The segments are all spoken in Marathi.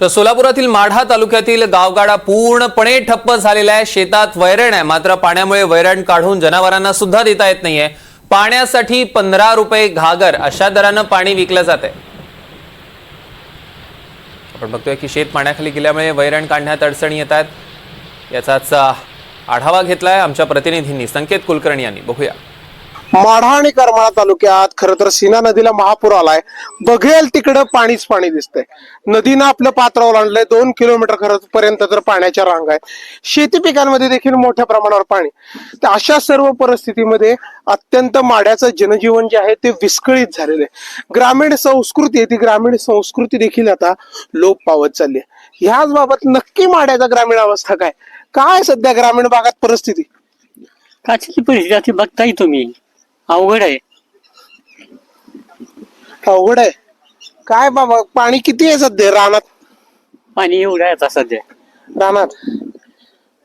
तर सोलापुरातील माढा तालुक्यातील गावगाडा पूर्णपणे ठप्प झालेला आहे. शेतात वैरण आहे. मात्र पाण्यामुळे वैरण काढून जनावरांना सुद्धा देता येत नाहीये. पाण्यासाठी पंधरा रुपये घागर अशा दरानं पाणी विकलं जात आहे आपण बघतोय की शेत पाण्याखाली गेल्यामुळे वैरण काढण्यात अडचणी येत आहेत. याचाच आढावा घेतलाय आमच्या प्रतिनिधींनी. संकेत कुलकर्णी यांनी. बघूया. माढा आणि करमाळा तालुक्यात खर तर सीना नदीला महापूर आलाय. बघेल तिकडं पाणीच पाणी दिसतंय. नदीनं आपलं पात्र ओलांडलंय दोन किलोमीटर खरं पर्यंत तर पाण्याच्या रांग आहे शेती पिकांमध्ये देखील मोठ्या प्रमाणावर पाणी. तर अशा सर्व परिस्थितीमध्ये अत्यंत माड्याचं जनजीवन जे आहे ते विस्कळीत झालेलं आहे. ग्रामीण संस्कृती आहे ती ग्रामीण संस्कृती देखील आता लोप पावत चालली आहे. ह्याच बाबत नक्की माड्याचा ग्रामीण अवस्था काय? काय सध्या ग्रामीण भागात परिस्थिती? काचेची परिस्थिती बघताय तुम्ही. अवघड आहे. अवघड आहे. काय बाबा पाणी किती आहे सध्या रानात? पाणी एवढं आहे आता सध्या. रानात?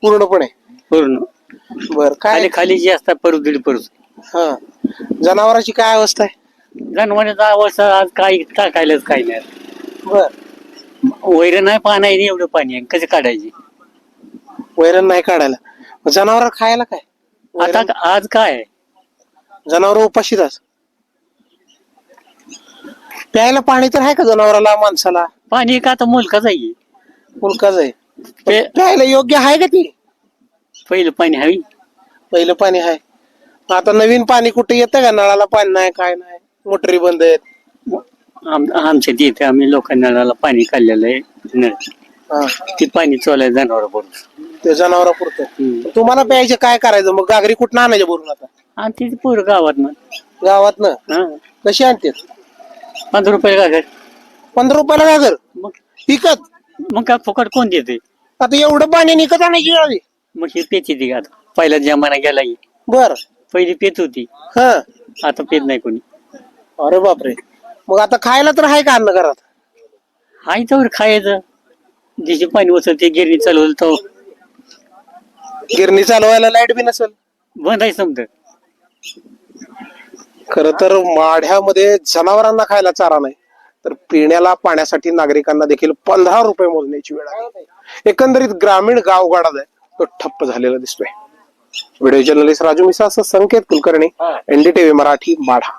पूर्णपणे. पूर्ण. बर काय? खाली खाली जे असतात परत दीड परत हा. जनावरांची काय अवस्था आहे? जनावरांचा अवस्था आज काही टाकायलाच काही नाही. बर. वैर नाही पाणी आहे एवढं पाणी आहे. कसं काढायची? वैरण नाही काढायला. जनावर खायला काय? आता आज काय आहे? जनावर उपाशीच आज प्यायला पाणी तर आहे का जनावराला माणसाला? पाणी का आता मुलकाच आहे. मुलकाच आहे. पे- प्यायला योग्य आहे का ती? पहिलं पाणी हवी. पहिलं पाणी आहे. आता नवीन पाणी कुठे येतं का? नळाला पाणी नाही काय नाही. मोटरी बंद आहेत. आम- आमच्या तिथे आम्ही लोकांना नळाला पाणी काढलेलं आहे. नळ. हा. ते पाणी चोलाय जनावर बरोबर ते जनावरा पुरतं. तुम्हाला प्यायचे काय करायचं? मग गागरी कुठं आणायच्या भरून आता? आणि तिथे पूर गावात ना गावात ना कशी आणते पंधरा रुपये घर पंधरा रुपयाला गागर? मग विकत मग काय फुकट कोण देते आता एवढं पाणी निकत आणायची आली मग हे पेची ती आता. पहिला जमाना गेला की. बर. पहिली पेत होती. हा. आता पेत नाही कोणी. अरे बापरे. मग आता खायला तर आहे का अन्न घरात? हाय तर खायचं. जिचे पाणी उचल ते गिरणी चालवलं तो. गिरणी चालवायला लाइट बी नसेल. बंद आहे समजा. खर तर माढ्यामध्ये जनावरांना खायला चारा नाही. तर पिण्याला पाण्यासाठी नागरिकांना देखील पंधरा रुपये मोजण्याची वेळ आहे एकंदरीत ग्रामीण गावगाडा आहे. तो ठप्प झालेला दिसतोय. व्हिडिओ जर्नलिस्ट राजू मिसा संकेत कुलकर्णी एनडीटीव्ही मराठी माढा.